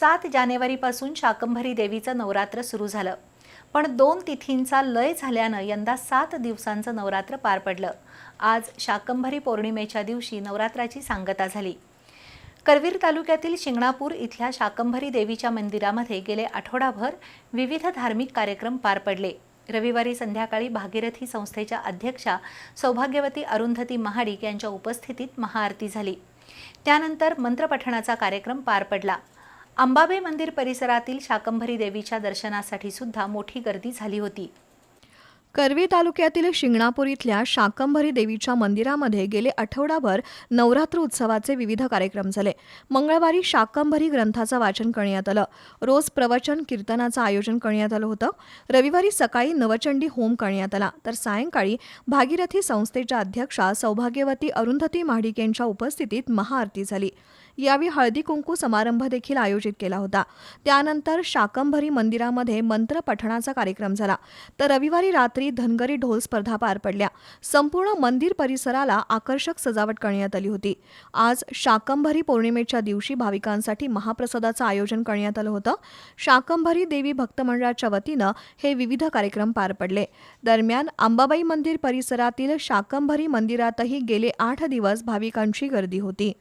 सात जानेवारीपासून शाकंभरी देवीचं नवरात्र सुरू झालं. पण दोन तिथींचा लय झाल्यानं यंदा सात दिवसांचं नवरात्र पार पडलं. आज शाकंभरी पौर्णिमेच्या दिवशी नवरात्राची सांगता झाली. करवीर तालुक्यातील शिंगणापूर इथल्या शाकंभरी देवीच्या मंदिरामध्ये गेले आठवडाभर विविध धार्मिक कार्यक्रम पार पडले. रविवारी संध्याकाळी भागीरथी संस्थेच्या अध्यक्षा सौभाग्यवती अरुंधती महाडिक यांच्या उपस्थितीत महाआरती झाली. त्यानंतर मंत्रपठणाचा कार्यक्रम पार पडला. अंबाबाई मंदिर परिसरातील शाकंभरी देवीच्या दर्शनासाठी सुद्धा मोठी गर्दी झाली होती. करवी तालुक्यातील शिंगणापूर इथल्या शाकंभरी देवीच्या मंदिरामध्ये गेले आठवडाभर नवरात्र उत्सवाचे विविध कार्यक्रम झाले. मंगळवारी शाकंभरी ग्रंथाचं वाचन करण्यात आलं. रोज प्रवचन कीर्तनाचं आयोजन करण्यात आलं होतं. रविवारी सकाळी नवचंडी होम करण्यात आला. तर सायंकाळी भागीरथी संस्थेच्या अध्यक्षा सौभाग्यवती अरुंधती महाडिक यांच्या उपस्थितीत महाआरती झाली. यावेळी हळदी कुंकू समारंभ देखील आयोजित केला होता. त्यानंतर शाकंभरी मंदिरामध्ये मंत्र पठणाचा कार्यक्रम झाला. तर रविवारी रात्री धनगरी ढोल स्पर्धा पार पडल्या. संपूर्ण मंदिर परिसराला आकर्षक सजावट करण्यात आली होती. आज शाकंभरी पौर्णिमेच्या दिवशी भाविकांसाठी महाप्रसादाचं आयोजन करण्यात आलं होतं. शाकंभरी देवी भक्त मंडळाच्या वतीनं हे विविध कार्यक्रम पार पडले. दरम्यान अंबाबाई मंदिर परिसरातील शाकंभरी मंदिरातही गेले आठ दिवस भाविकांची गर्दी होती.